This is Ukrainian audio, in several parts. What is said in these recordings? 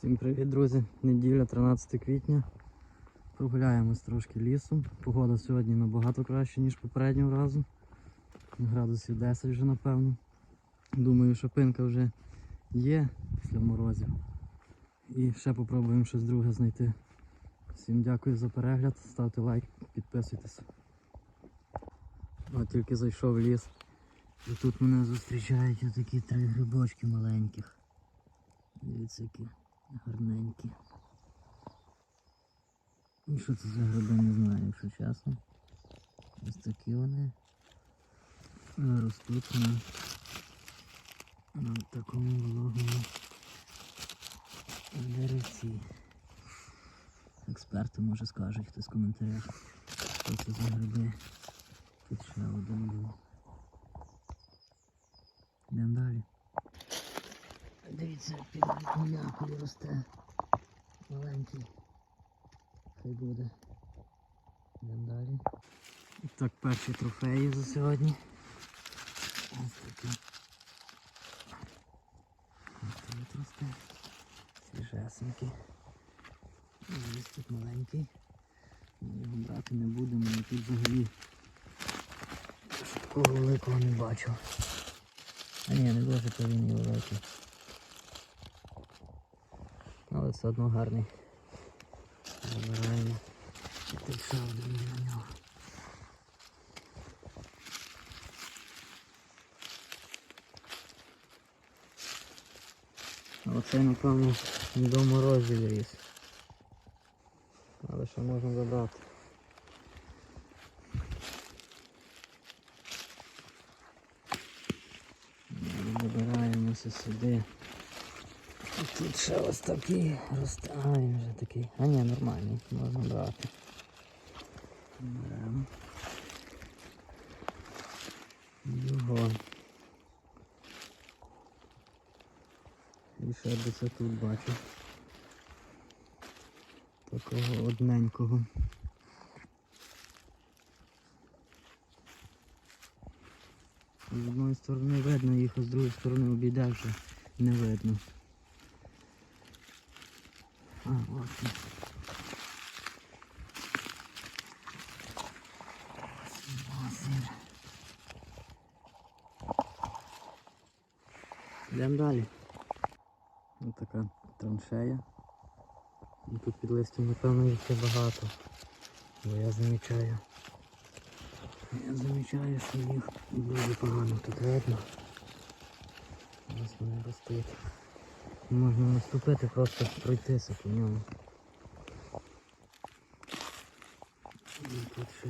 Всім привіт, друзі! Неділя, 13 квітня. Прогуляємось трошки лісом. Погода сьогодні набагато краще, ніж попереднього разу. Градусів 10 вже напевно. Думаю, що пинка вже є після морозів. І ще попробуємо щось друге знайти. Всім дякую за перегляд, ставте лайк, підписуйтесь. От тільки зайшов ліс. І тут мене зустрічають отакі три грибочки маленьких. Дивіться, які гарненькі. І що це за гриби, не знаю, якщо чесно. Ось такі вони е, ростуть на, на такому вологому деревці. Експерти може скажуть хтось в коментарях. Що це за гриби. Тут ще один був. Йдемо далі. Дивіться, під м'якою росте. Маленький. Хай буде. Йдемо далі. І так, перші трофеї за сьогодні. Ось такі. Ось тут росте. Свіжесенький. Ось тут маленький. Ми його брати не будемо, я тут взагалі такого великого не бачу. А ні, не дуже то він і великий. Але все одно гарний. Ще один на нього. А Оцей, напевно, до морозів ріс. Але ще можна забрати. Вибираємося сюди. Тут ще ось такий росте. Вже такий. А ні, нормальний, можна брати. Його. І ще десь тут бачу. Такого одненького. З одної сторони видно їх, а з другої сторони обійде вже не видно. Йдемо далі. Ось така траншея. І тут під листям, напевно, їх є багато. Бо я замічаю. Я замічаю, що їх дуже погано тут видно. Ось вони ростуть. Можна наступити, просто пройтися по ньому. Тут ще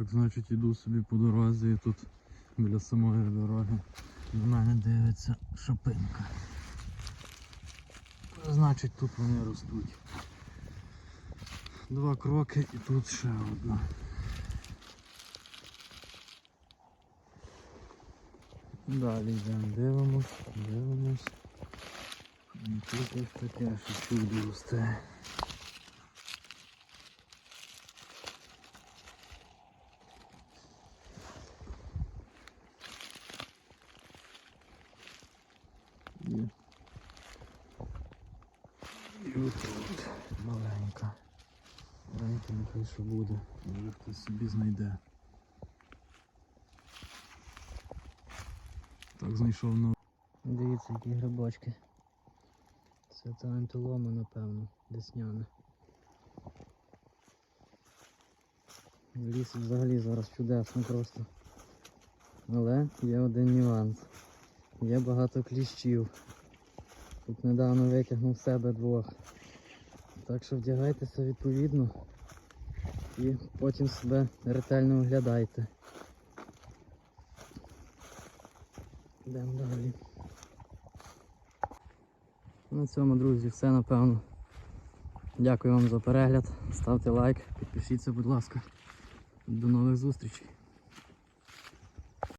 Так, значить, іду собі по дорозі і тут біля самої дороги на мене дивиться шопинка. Значить тут вони ростуть. Два кроки і тут ще одна. Далі йдемо, дивимось, дивимось. І тут ось таке, що чудо росте. І, маленька. Маленька нехай що буде, може хтось собі знайде. Так, знайшов на Дивіться, які грибочки. Це та антилома, напевно, десняна. Ліс взагалі зараз чудесно просто. Але є один нюанс. Є багато кліщів. Тут недавно витягнув себе двох. Так що вдягайтеся відповідно і потім себе ретельно оглядайте. Йдемо далі. На цьому, друзі, все напевно. Дякую вам за перегляд. Ставте лайк, підпишіться, будь ласка. До нових зустрічей.